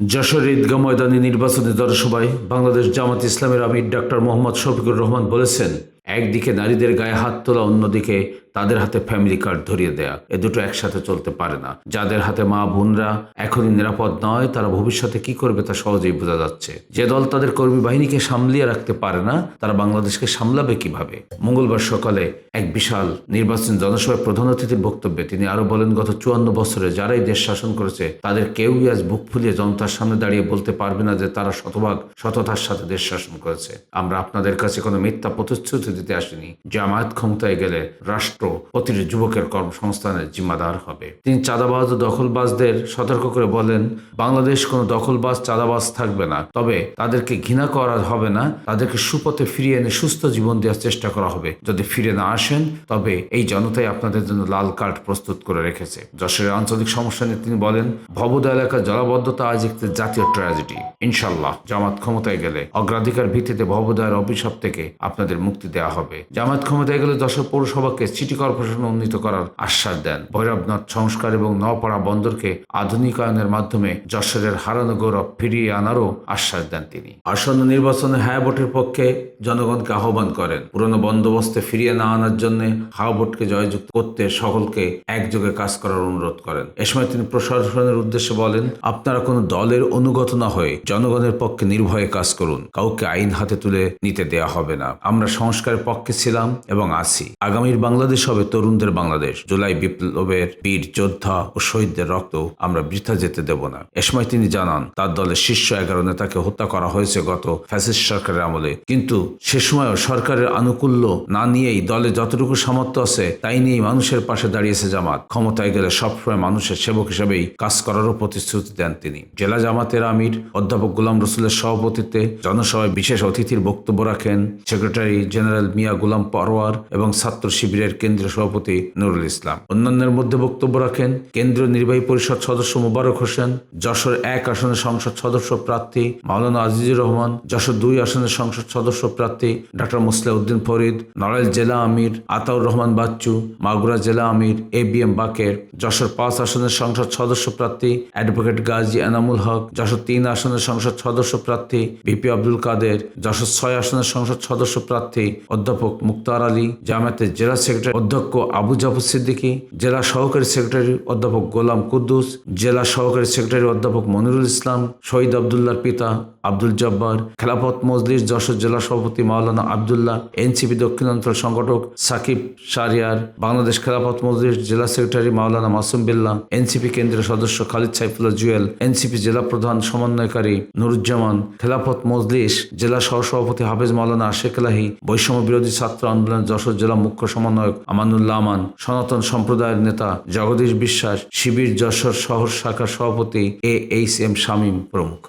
যশোর ঈদগাহ ময়দানে নির্বাচনী জনসভায় বাংলাদেশ জামাত ইসলামের আমির ডাক্তার মোহাম্মদ শফিকুর রহমান বলেছেন, একদিকে নারীদের গায়ে হাত তোলা, অন্যদিকে তাদের হাতে ফ্যামিলি কার্ড ধরিয়ে দেয়া। এ দুটো একসাথে চলতে পারে না। যাদের হাতে মা, বোনরা এখনই নিরাপদ নয়, তারা ভবিষ্যতে কি করবে তা সহজেই বোঝা যাচ্ছে। যে দল তাদের কর্মী বাহিনীকে সামলিয়ে রাখতে পারে না, তারা বাংলাদেশকে সামলাবে কীভাবে? মঙ্গলবার সকালে এক বিশাল নির্বাচন জনসভায় প্রধান অতিথির বক্তব্যে তিনি আরও বলেন, গত চুয়ান্ন বছরে যারাই দেশ শাসন করেছে, তাদের কেউই আজ বুক ফুলিয়ে জনতার সামনে দাঁড়িয়ে বলতে পারবে না যে তারা শতভাগ সততার সাথে দেশ শাসন করেছে। আমরা আপনাদের কাছে কোনো মিথ্যা প্রতিশ্রুতি দিতে আসিনি। জামায়াত ক্ষমতায় গেলে রাষ্ট্র প্রতিটি যুবকের কর্মসংস্থানের জিম্মাদার হবে। তিনি চাঁদাবাজ ও দখলবাজদের সতর্ক করে বলেন, বাংলাদেশ কোনো দখলবাজ, চাঁদাবাজ থাকবে না। তবে তাদেরকে ঘৃণা করা হবে না। তাদেরকে সুপথে ফিরিয়ে এনে সুস্থ জীবন দেওয়ার চেষ্টা করা হবে। যদি ফিরে না আসেন, তবে এই জনতাই আপনাদের জন্য লাল কার্ড প্রস্তুত করে রেখেছে। যশোরের আঞ্চলিক সমস্যা নিয়ে তিনি বলেন, ভবদা এলাকার জলাবদ্ধতা আজ একটি জাতীয় ট্র্যাজেডি। ইনশাল্লাহ জামাত ক্ষমতায় গেলে অগ্রাধিকার ভিত্তিতে ভবদয়ের অভিশাপ থেকে আপনাদের মুক্তি দেওয়া হবে। জামাত ক্ষমতায় গেলে যশোর পৌরসভাকে সিটি কর্পোরেশন উন্নীত করার আশ্বাস দেন। ভৈরবনাথ সংস্কার এবং নওপাড়া বন্দরকে আধুনিকায়নের মাধ্যমে যশোরের হারানো গৌরব ফিরিয়ে আনারও আশ্বাস দেন তিনি। আসন্ন নির্বাচনে হ্যাঁ ভোটের পক্ষে জনগণকে আহ্বান করেন। পুরনো বন্দোবস্তে ফিরিয়ে না আনার জন্য হাওয়া ভোটকে জয়যুক্ত করতে সকলকে একযোগে কাজ করার অনুরোধ করেন। এ সময় তিনি প্রশাসনের উদ্দেশ্যে বলেন, আপনারা কোনো দলের অনুগত না হয়ে জনগণের পক্ষে নির্ভয়ে কাজ করুন। কাউকে আইন হাতে তুলে নিতে দেয়া হবে না। আমরা সংস্কারের পক্ষে ছিলাম এবং আছি। আগামীর বাংলাদেশ হবে তরুণদের বাংলাদেশ। জুলাই বিপ্লবের বীর যোদ্ধা ও শহীদদের রক্ত আমরা বৃথা যেতে দেব না। এ সময় তিনি জানান, তার দলের শীর্ষ এগারো নেতাকে হত্যা করা হয়েছে গত ফ্যাসিস্ট সরকারের আমলে। কিন্তু সে সময়ও সরকারের আনুকূল্য না নিয়েই দলে যতটুকু সামর্থ্য আছে, তাই নিয়েই মানুষের পাশে দাঁড়িয়েছে জামাত। ক্ষমতায় গেলে সবসময় মানুষের সেবক হিসেবেই কাজ করারও প্রতিশ্রুতি দেন তিনি। জেলা জামাতের আমির, অধ্যাপক গোলাম রসুলের সভাপতিত্বে জনসভায় বিশেষ অতিথির বক্তব্য রাখেন সেক্রেটারি জেনারেল মিয়া গোলাম পরোয়ার এবং ছাত্র শিবিরের কেন্দ্রীয় সভাপতি নুরুল ইসলাম। অন্যান্যের মধ্যে বক্তব্য রাখেন কেন্দ্রীয় নির্বাহী পরিষদ সদস্য মোবারক হোসেন, যশোর এক আসনের সংসদ সদস্য প্রার্থী মাওলানা আজিজুর রহমান, যশোর দুই আসনের সংসদ সদস্য প্রার্থী ডক্টর মুসলে উদ্দিন ফরিদ, নড়াইল জেলা আমির আতাউর রহমান বাচ্চু, মাগুরা জেলা আমির A B M Baker, Jashore পাঁচ আসনের সংসদ সদস্য প্রার্থী অ্যাডভোকেট গাজী এনামুল হক, যশোর তিন আসনের সংসদ সদস্য প্রার্থী বিপি আব্দুল কাদের, যশোর ছয় আসনের সংসদ সদস্য প্রার্থী অধ্যাপক মুক্তার আলী, জামায়াতের জেলা সেক্রেটারি অধ্যক্ষ আবু জাফর সিদ্দিকী, জেলা সহকারী সেক্রেটারি অধ্যাপক গোলাম কুদ্দুস, জেলা সহকারী সেক্রেটারি অধ্যাপক মনিরুল ইসলাম, শহীদ আবদুল্লার পিতা আব্দুল জব্বার, খেলাফত মজলিস যশোর জেলা সভাপতি মাওলানা আবদুল্লাহ, এনসিপি দক্ষিণাঞ্চল সংগঠক সাকিব সারিয়ার বাংলাদেশ খেলাফত মজলিস জেলা সেক্রেটারি মাওলানা মাসুম বিল্লা এনসিপি কেন্দ্রীয় সদস্য খালিদ সাইফুল্লাহ জুয়েল, এনসিপি জেলা প্রধান সমন্বয়কারী নুরুজ্জামান, খেলাফত মজলিস জেলা সহসভাপতি হাফেজ মাওলানা আশেক এলাহি, বৈষম্য বিরোধী ছাত্র আন্দোলন যশোর জেলা মুখ্য সমন্বয়ক আমানুল্লাহ আমান, সনাতন সম্প্রদায়ের নেতা জগদীশ বিশ্বাস, শিবির যশোর শহর শাখার সভাপতি এ এইচ এম শামীম প্রমুখ।